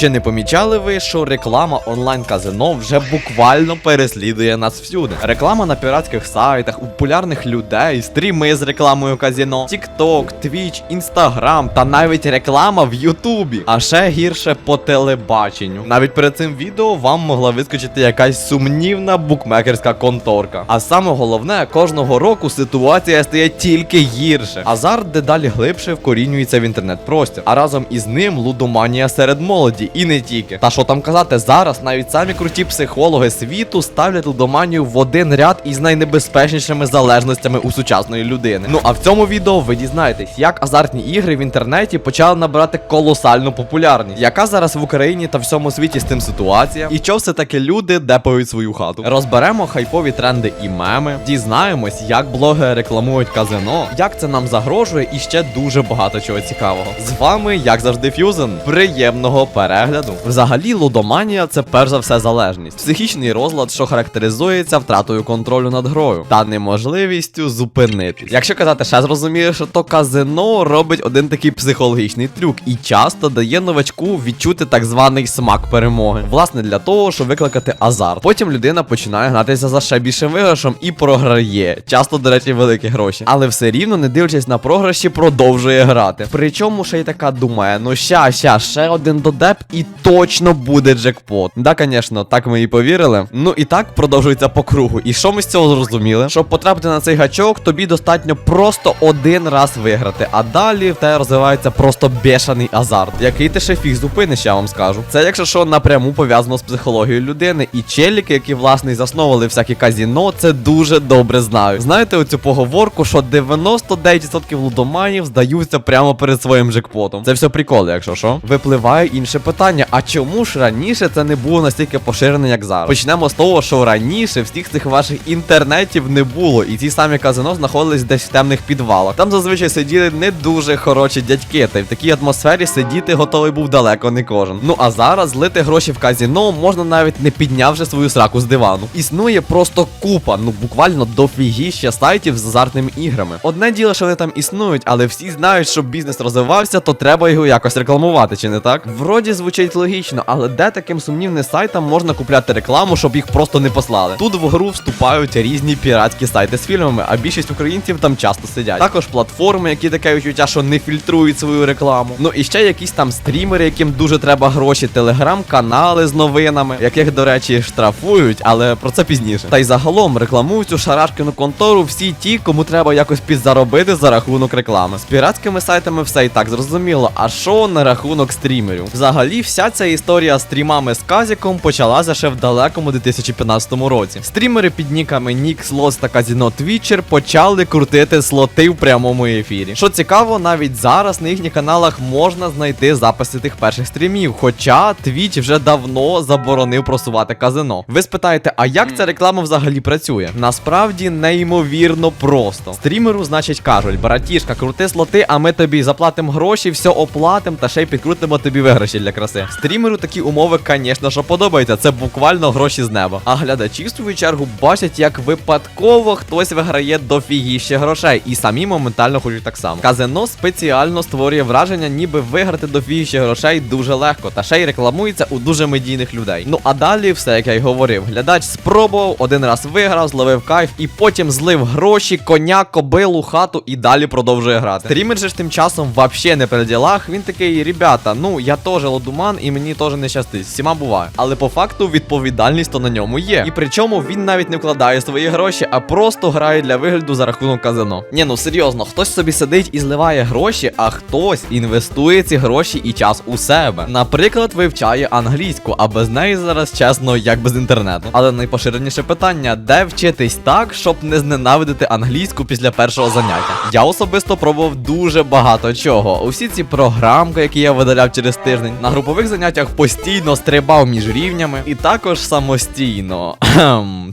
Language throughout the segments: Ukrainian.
Чи не помічали ви, що реклама онлайн-казино вже буквально переслідує нас всюди? Реклама на піратських сайтах, у популярних людей, стріми з рекламою казино, TikTok, Twitch, Instagram та навіть реклама в Ютубі. А ще гірше по телебаченню. Навіть перед цим відео вам могла вискочити якась сумнівна букмекерська конторка. А саме головне, кожного року ситуація стає тільки гірше. Азарт дедалі глибше вкорінюється в інтернет-простір, а разом із ним лудоманія серед молоді, і не тільки. Та що там казати, зараз навіть самі круті психологи світу ставлять лудоманію в один ряд із найнебезпечнішими залежностями у сучасної людини. Ну а в цьому відео ви дізнаєтесь, як азартні ігри в інтернеті почали набирати колосальну популярність, яка зараз в Україні та всьому світі з тим ситуація, і що все таки люди депають свою хату. Розберемо хайпові тренди і меми, дізнаємось, як блогери рекламують казино, як це нам загрожує, і ще дуже багато чого цікавого. З вами, як завжди, Фюзен. Приємного перегляду. Взагалі, лудоманія це перш за все залежність, психічний розлад, що характеризується втратою контролю над грою та неможливістю зупинитись. Якщо казати ще зрозуміліше, то казино робить один такий психологічний трюк і часто дає новачку відчути так званий смак перемоги. Власне, для того, щоб викликати азарт. Потім людина починає гнатися за ще більшим виграшем і програє. Часто, до речі, великі гроші. Але все рівно, не дивлячись на програші, продовжує грати. Причому ще й така думає: ну ща, ща, ще один додеп і точно буде джекпот. Да, звісно, так ми і повірили. Ну і так продовжується по кругу. І що ми з цього зрозуміли? Щоб потрапити на цей гачок, тобі достатньо просто один раз виграти, а далі в тебе розвивається просто бешений азарт, який ти ще фіг зупиниш, я вам скажу. Це, якщо що, напряму пов'язано з психологією людини, і челіки, які власне засновували всякі казіно, це дуже добре знають. Знаєте оцю поговорку, що 99% лудоманів здаються прямо перед своїм джекпотом. Це все приколи, якщо що. Випливає інше питання: а чому ж раніше це не було настільки поширене, як зараз? Почнемо з того, що раніше всіх цих ваших інтернетів не було, і ці самі казино знаходились десь в темних підвалах. Там зазвичай сиділи не дуже хороші дядьки, та й в такій атмосфері сидіти готовий був далеко не кожен. Ну а зараз злити гроші в казіно можна навіть не піднявши свою сраку з дивану. Існує просто купа, ну буквально дофігіща сайтів з азартними іграми. Одне діло, що вони там існують, але всі знають, щоб бізнес розвивався, то треба його якось рекламувати, чи не так? Вроді звучить логічно, але де таким сумнівним сайтам можна купляти рекламу, щоб їх просто не послали? Тут в гру вступають різні піратські сайти з фільмами, а більшість українців там часто сидять. Також платформи, які таке відчуття, що не фільтрують свою рекламу. Ну і ще якісь там стрімери, яким дуже треба гроші, телеграм-канали з новинами, яких, до речі, штрафують, але про це пізніше. Та й загалом рекламують цю шарашкину контору всі ті, кому треба якось підзаробити за рахунок реклами. З піратськими сайтами все і так зрозуміло. А що на рахунок стрімерів? Взагалі, вся ця історія стрімами з Казіком почалася ще в далекому 2015 році. Стрімери під ніками Нік, Слос та Казіно Твічер почали крутити слоти в прямому ефірі. Що цікаво, навіть зараз на їхніх каналах можна знайти записи тих перших стрімів. Хоча Twitch вже давно заборонив просувати казино. Ви спитаєте, а як ця реклама взагалі працює? Насправді неймовірно просто. Стрімеру, значить, кажуть, братішка, крути слоти, а ми тобі заплатимо гроші, все оплатимо та ще й підкрутимо тобі виграші для краси. Стрімеру такі умови, звісно, що подобаються. Це буквально гроші з неба. А глядачі в свою чергу бачать, як випадково хтось виграє дофігіще грошей, і самі моментально хочуть так само. Казино спеціально створює враження, ніби виграти дофігіще грошей дуже легко, та ще й рекламується у дуже медійних людей. Ну а далі все, як я й говорив, глядач спробував, один раз виграв, зловив кайф і потім злив гроші, коня, кобилу, хату і далі продовжує грати. Стрімер же ж тим часом вообще не при ділах. Він такий, ребята, ну я теж лодуман і мені теж не щастить. Всіма буває. Але по факту відповідальність то на ньому є. І причому він навіть не вкладає свої гроші, а просто грає для вигляду за рахунок казино. Ні, ну серйозно, хтось собі сидить і зливає гроші, а хтось інвестує ці гроші і час у себе. Наприклад, вивчає англійську, а без неї зараз чесно, як без інтернету. Але найпоширеніше питання: де вчитись так, щоб не зненавидити англійську після першого заняття? Я особисто пробував дуже багато чого. Усі ці програмки, які я видаляв через тиждень, на групових заняттях постійно стрибав між рівнями, і також самостійно.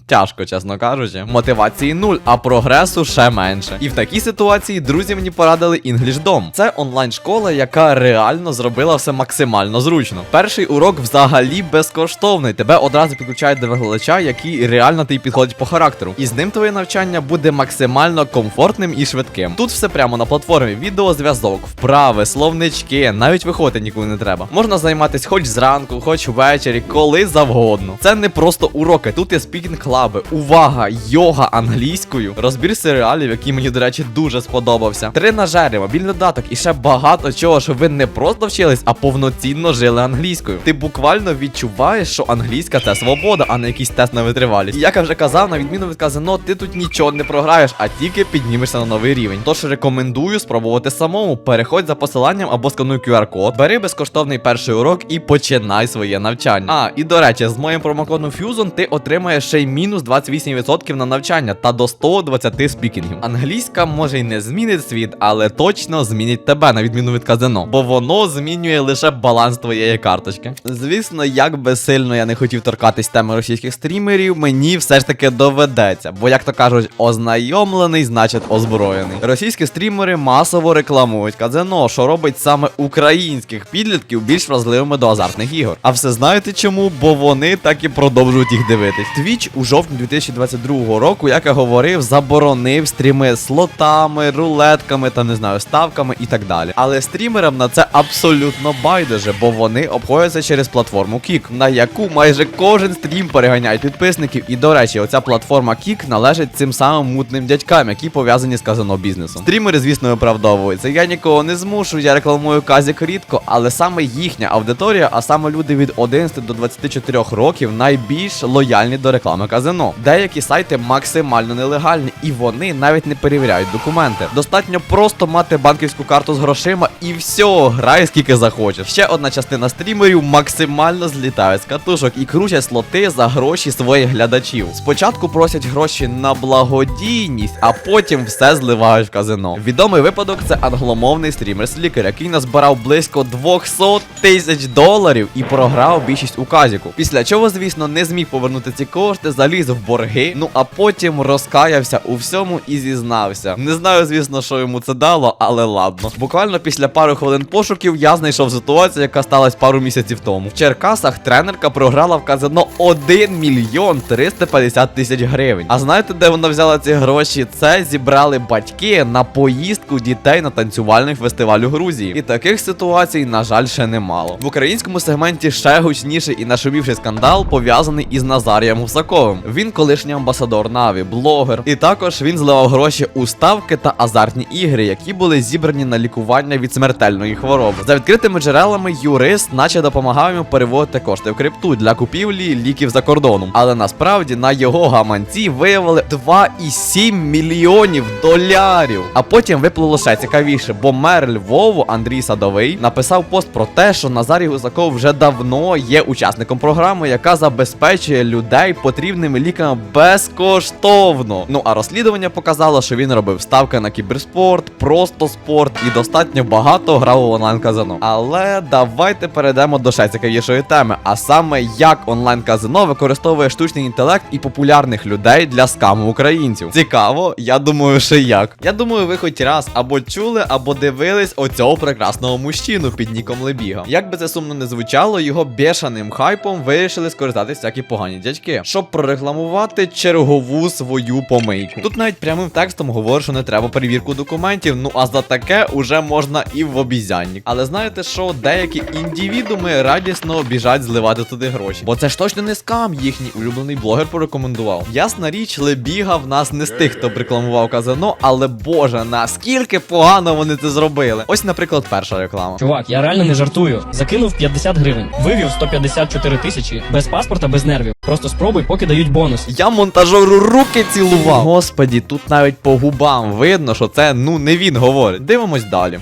Тяжко, чесно кажучи. Мотивації нуль, а прогресу ще менше. І в такій ситуації друзі мені порадили EnglishDom. Це онлайн-школа, яка реально зробила все максимально зручно. Перший урок взагалі безкоштовний. Тебе одразу підключають до викладача, який реально тобі підходить по характеру. І з ним твоє навчання буде максимально комфортним і швидким. Тут все прямо на платформі. Відеозв'язок, вправи, словнички, навіть виходити нікуди не треба. Можна Можна займатися хоч зранку, хоч ввечері, коли завгодно. Це не просто уроки, тут є спікінг клаби, увага, йога англійською, розбір серіалів, який мені, до речі, дуже сподобався. Тренажери, мобільний додаток і ще багато чого, щоб ви не просто вчились, а повноцінно жили англійською. Ти буквально відчуваєш, що англійська це свобода, а не якийсь тест на витривалість. І як я вже казав, на відміну від казино, ти тут нічого не програєш, а тільки піднімешся на новий рівень. Тож рекомендую спробувати самому. Переходь за посиланням або скануй QR-код, бери безкоштовний перший урок і починай своє навчання. А, і до речі, з моїм промокодом Fusion ти отримаєш ще й мінус 28% на навчання та до 120 спікінгів. Англійська може й не змінить світ, але точно змінить тебе, на відміну від казино, бо воно змінює лише баланс твоєї карточки. Звісно, як би сильно я не хотів торкатись теми російських стрімерів, мені все ж таки доведеться, бо як то кажуть, ознайомлений, значить озброєний. Російські стрімери масово рекламують казино, що робить саме українських підлітків більш вразливими до азартних ігор. А все знаєте чому? Бо вони так і продовжують їх дивитись. Twitch у жовтні 2022 року, як я говорив, заборонив стріми слотами, рулетками та не знаю, ставками і так далі. Але стрімерам на це абсолютно байдуже, бо вони обходяться через платформу Kik, на яку майже кожен стрім переганяють підписників. І до речі, оця платформа Kik належить цим самим мутним дядькам, які пов'язані з казино бізнесом. Стрімери, звісно, виправдовуються. Я нікого не змушую, я рекламую казік рідко, але саме їхня аудиторія, а саме люди від 11 до 24 років, найбільш лояльні до реклами казино. Деякі сайти максимально нелегальні, і вони навіть не перевіряють документи. Достатньо просто мати банківську карту з грошима і все, грай скільки захочеш. Ще одна частина стрімерів максимально злітають з катушок і крутять слоти за гроші своїх глядачів. Спочатку просять гроші на благодійність, а потім все зливають в казино. Відомий випадок це англомовний стрімер Слікер, який назбирав близько 200 тисяч доларів і програв більшість у казіку. Після чого, звісно, не зміг повернути ці кошти, заліз в борги. Ну а потім розкаявся у всьому і зізнався. Не знаю, звісно, що йому це дало, але ладно. Буквально після пару хвилин пошуків я знайшов ситуацію, яка сталася пару місяців тому. В Черкасах тренерка програла в казино 1 мільйон 350 тисяч гривень. А знаєте, де вона взяла ці гроші? Це зібрали батьки на поїздку дітей на танцювальний фестиваль у Грузії. І таких ситуацій, на жаль, ще немало. В українському сегменті ще гучніший і нашумівший скандал пов'язаний із Назарієм Гусаковим. Він колишній амбасадор Наві, блогер. І також він зливав гроші у ставки та азартні ігри, які були зібрані на лікування від смертельної хвороби. За відкритими джерелами юрист, наче допомагав йому переводити кошти в крипту для купівлі ліків за кордоном. Але насправді на його гаманці виявили 2,7 мільйонів долярів. А потім виплило ще цікавіше, бо мер Львову Андрій Садовий написав пост про те, що Назарій Гусаков вже давно є учасником програми, яка забезпечує людей потрібними ліками безкоштовно. Ну а розслідування показало, що він робив ставки на кіберспорт, просто спорт і достатньо багато грав у онлайн казино. Але давайте перейдемо до ще цікавішої теми, а саме як онлайн казино використовує штучний інтелект і популярних людей для скаму українців. Цікаво, я думаю, що як. Я думаю, ви хоч раз або чули, або дивились оцього прекрасного мужчину під ніком Лебіга. Як би це сумно не звучало, його бешеним хайпом вирішили скористатися всякі погані дядьки, щоб прорекламувати чергову свою помийку. Тут навіть прямим текстом говорить, що не треба перевірку документів. Ну а за таке уже можна і в обізянник. Але знаєте що, деякі індивідуми радісно біжать зливати туди гроші. Бо це ж точно не скам, їхній улюблений блогер порекомендував. Ясна річ, Лебіга в нас не з тих, хто рекламував казино, але боже, наскільки погано вони це зробили. Ось, наприклад, перша реклама. Чувак, я реально не жартую. Закинув 50 гривень, вивів 154 тисячі без паспорта, без нервів. Просто спробуй, поки дають бонус. Я монтажеру руки цілував. Господі, тут навіть по губам видно, що це ну не він говорить. Дивимось далі.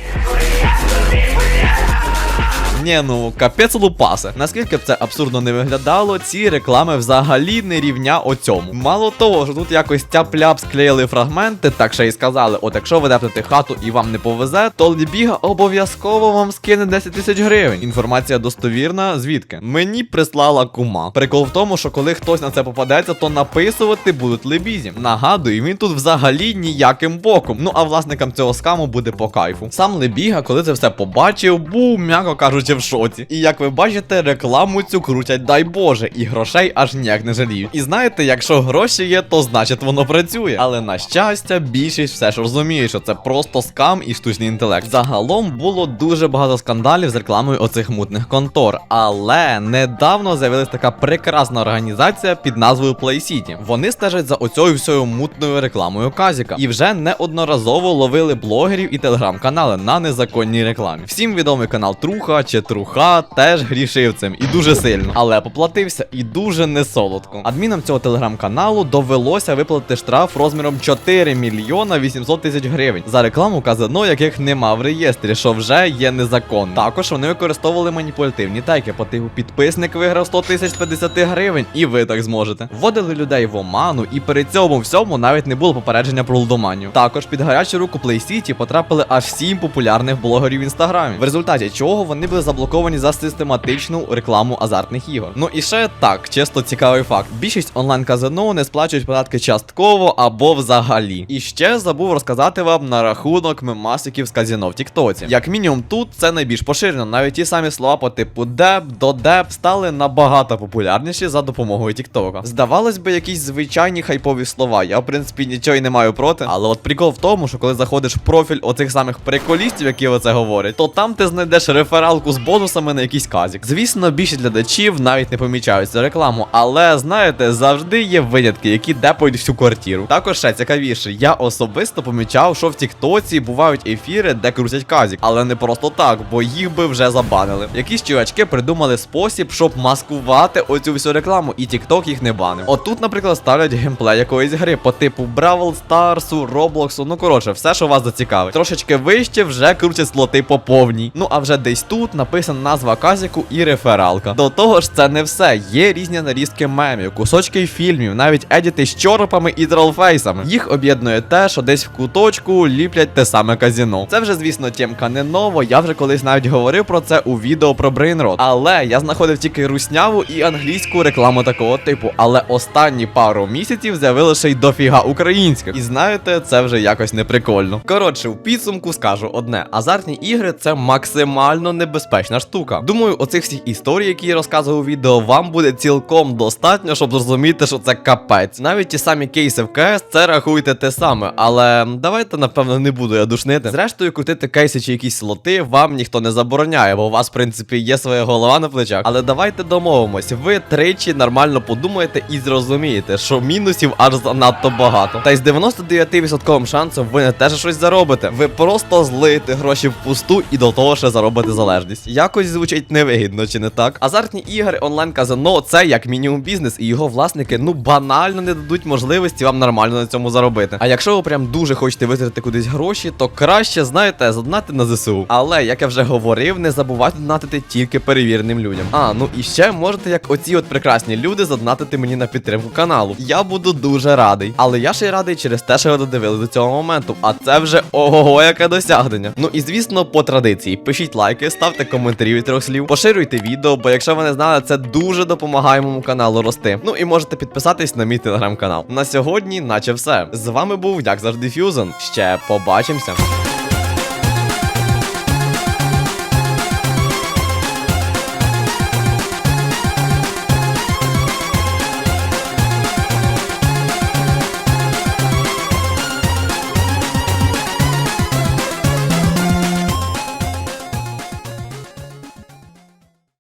Ні, ну капець лупасе. Наскільки б це абсурдно не виглядало, ці реклами взагалі не рівня оцьому. Мало того, що тут якось тяп-ляп склеїли фрагменти, так ще й сказали: от якщо ви депнете хату і вам не повезе, то Лібіга обов'язково вам скине 10 тисяч гривень. Інформація достовірна, звідки? Мені прислала кума. Прикол в тому, що коли хтось на це попадеться, то написувати будуть лебізі. Нагадую, він тут взагалі ніяким боком. Ну а власникам цього скаму буде по кайфу. Сам Лебіга, коли це все побачив, був, м'яко кажучи, в шоці. І як ви бачите, рекламу цю крутять, дай Боже, і грошей аж ніяк не жаліють. І знаєте, якщо гроші є, то значить воно працює. Але на щастя, більшість все ж розуміє, що це просто скам і штучний інтелект. Загалом було дуже багато скандалів з рекламою оцих мутних контор. Але недавно з'явилась така прекрасна організація під назвою Play City. Вони стежать за оцею всею мутною рекламою Казіка і вже неодноразово ловили блогерів і телеграм-канали на незаконній рекламі. Всім відомий канал Труха чи Труха теж грішив цим і дуже сильно, але поплатився і дуже не солодко. Адмінам цього телеграм-каналу довелося виплатити штраф розміром 4 мільйона 800 тисяч гривень за рекламу казино, яких нема в реєстрі, що вже є незаконно. Також вони використовували маніпулятивні теки по типу підписник виграв 100 тисяч 50 гривень, і ви так зможете. Вводили людей в оману, і при цьому всьому навіть не було попередження про лудоманію. Також під гарячу руку Play City потрапили аж 7 популярних блогерів в інстаграмі, в результаті чого вони були заблоковані за систематичну рекламу азартних ігор. Ну і ще так, чисто цікавий факт: більшість онлайн казино не сплачують податки частково або взагалі. І ще забув розказати вам на рахунок мемасиків з казино в Тіктоці. Як мінімум, тут це найбільш поширено. Навіть ті самі слова по типу деп, додеп стали набагато популярніші за допомогою Тіктока. Здавалось би, якісь звичайні хайпові слова. Я в принципі нічого й не маю проти. Але от прикол в тому, що коли заходиш в профіль оцих самих приколістів, які оце говорять, то там ти знайдеш рефералку з бонусами на якийсь казік. Звісно, більшість глядачів навіть не помічають цю рекламу, але знаєте, завжди є винятки, які депають всю квартиру. Також ще цікавіше, я особисто помічав, що в Тіктоці бувають ефіри, де крутять казік, але не просто так, бо їх би вже забанили. Якісь чувачки придумали спосіб, щоб маскувати оцю всю рекламу, і Тікток їх не банив. Отут, наприклад, ставлять геймплей якоїсь гри по типу Бравл Старсу, Роблоксу, ну коротше, все, що вас зацікавить. Трошечки вище вже крутять слоти по повній. Ну а вже десь тут написана назва казіку і рефералка. До того ж, це не все. Є різні нарізки мемів, кусочки фільмів, навіть едіти з чоропами і тролфейсами. Їх об'єднує те, що десь в куточку ліплять те саме казіно. Це вже, звісно, тємка не нова. Я вже колись навіть говорив про це у відео про Brainrot. Але я знаходив тільки русняву і англійську рекламу такого типу. Але останні пару місяців з'явилося й дофіга українських. І знаєте, це вже якось не прикольно. Коротше, в підсумку скажу одне: азартні ігри це максимально небезпечна штука. Думаю, оцих всіх історій, які я розказував у відео, вам буде цілком достатньо, щоб зрозуміти, що це капець. Навіть ті самі кейси в КС, це рахуйте те саме. Але давайте, напевно, не буду я душнити. Зрештою, крутити кейси чи якісь слоти вам ніхто не забороняє, бо у вас, в принципі, є своя голова на плечах. Але давайте домовимось, ви тричі нормально подумаєте і зрозумієте, що мінусів аж занадто багато. Та й з 99% шансом ви не теж щось заробите. Ви просто злите гроші впусту і до того ще заробите залежність. Якось звучить невигідно, чи не так? Азартні ігри, онлайн казино це як мінімум бізнес, і його власники ну банально не дадуть можливості вам нормально на цьому заробити. А якщо ви прям дуже хочете витратити кудись гроші, то краще знаєте задонати на ЗСУ. Але як я вже говорив, не забувайте донатити тільки перевіреним людям. А ну і ще можете, як оці от прекрасні люди, задонатити мені на підтримку каналу. Я буду дуже радий. Але я ще й радий через те, що ви додивили до цього моменту. А це вже ого, яке досягнення. Ну і звісно, по традиції, пишіть лайки, ставте коментарі від трьох слів, поширюйте відео, бо якщо ви не знали, це дуже допомагає моєму каналу рости. Ну і можете підписатись на мій телеграм-канал. На сьогодні, наче все. З вами був, як завжди, Фюзен. Ще побачимося.